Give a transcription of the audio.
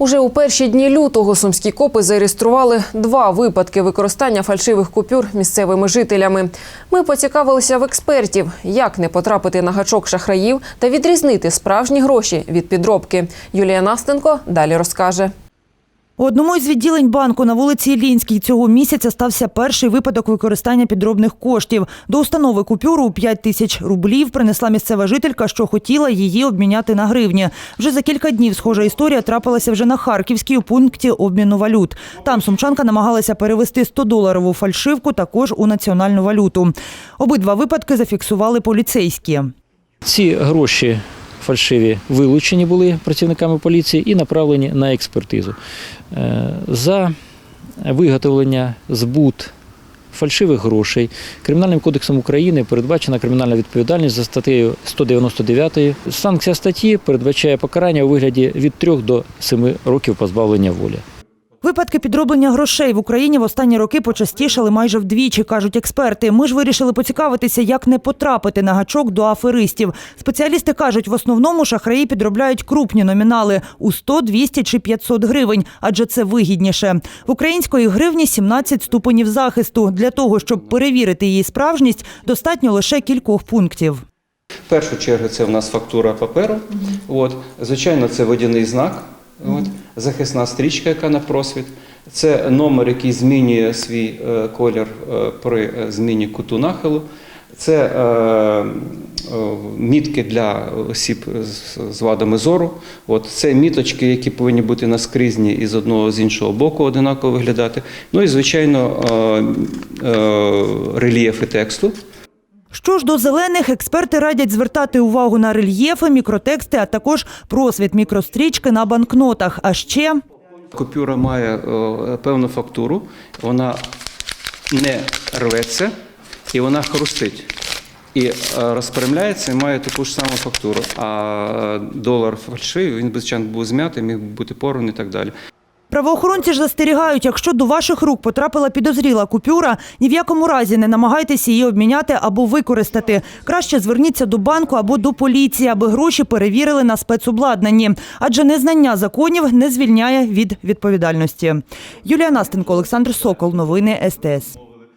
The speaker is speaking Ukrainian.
Уже у перші дні лютого сумські копи зареєстрували два випадки використання фальшивих купюр місцевими жителями. Ми поцікавилися в експертів, як не потрапити на гачок шахраїв та відрізнити справжні гроші від підробки. Юлія Настенко далі розкаже. У одному із відділень банку на вулиці Іллінській цього місяця стався перший випадок використання підробних коштів. До установи купюру у 5 тисяч рублів принесла місцева жителька, що хотіла її обміняти на гривні. Вже за кілька днів схожа історія трапилася вже на Харківській у пункті обміну валют. Там сумчанка намагалася перевести 100-доларову фальшивку також у національну валюту. Обидва випадки зафіксували поліцейські. Ці гроші фальшиві вилучені були працівниками поліції і направлені на експертизу. Е, За виготовлення, збут фальшивих грошей Кримінальним кодексом України передбачена кримінальна відповідальність за статтею 199. Санкція статті передбачає покарання у вигляді від 3 до 7 років позбавлення волі. Випадки підроблення грошей в Україні в останні роки почастішали майже вдвічі, кажуть експерти. Ми ж вирішили поцікавитися, як не потрапити на гачок до аферистів. Спеціалісти кажуть, в основному шахраї підробляють крупні номінали у 100, 200 чи 500 гривень, адже це вигідніше. В української гривні 17 ступенів захисту. Для того, щоб перевірити її справжність, достатньо лише кількох пунктів. В першу чергу це в нас фактура паперу. От, звичайно, це водяний знак, от, захисна стрічка, яка на просвіт. Це номер, який змінює свій е, колір е, при е, зміні куту нахилу. Це мітки для осіб з, вадами зору. От, це міточки, які повинні бути наскрізні і з одного з іншого боку одинаково виглядати. Ну і, звичайно, рельєфи тексту. Що ж до зелених, експерти радять звертати увагу на рельєфи, мікротексти, а також просвіт мікрострічки на банкнотах. А ще Купюра має е, певну фактуру, вона не рветься і вона хрустить. І е, розпрямляється і має таку ж саму фактуру. А е, долар фальшивий, він, звичайно, був змятий, міг бути порваний і так далі. Правоохоронці ж застерігають, якщо до ваших рук потрапила підозріла купюра, ні в якому разі не намагайтеся її обміняти або використати. Краще зверніться до банку або до поліції, аби гроші перевірили на спецобладнанні. Адже незнання законів не звільняє від відповідальності. Юлія Настенко, Олександр Сокол. Новини СТС.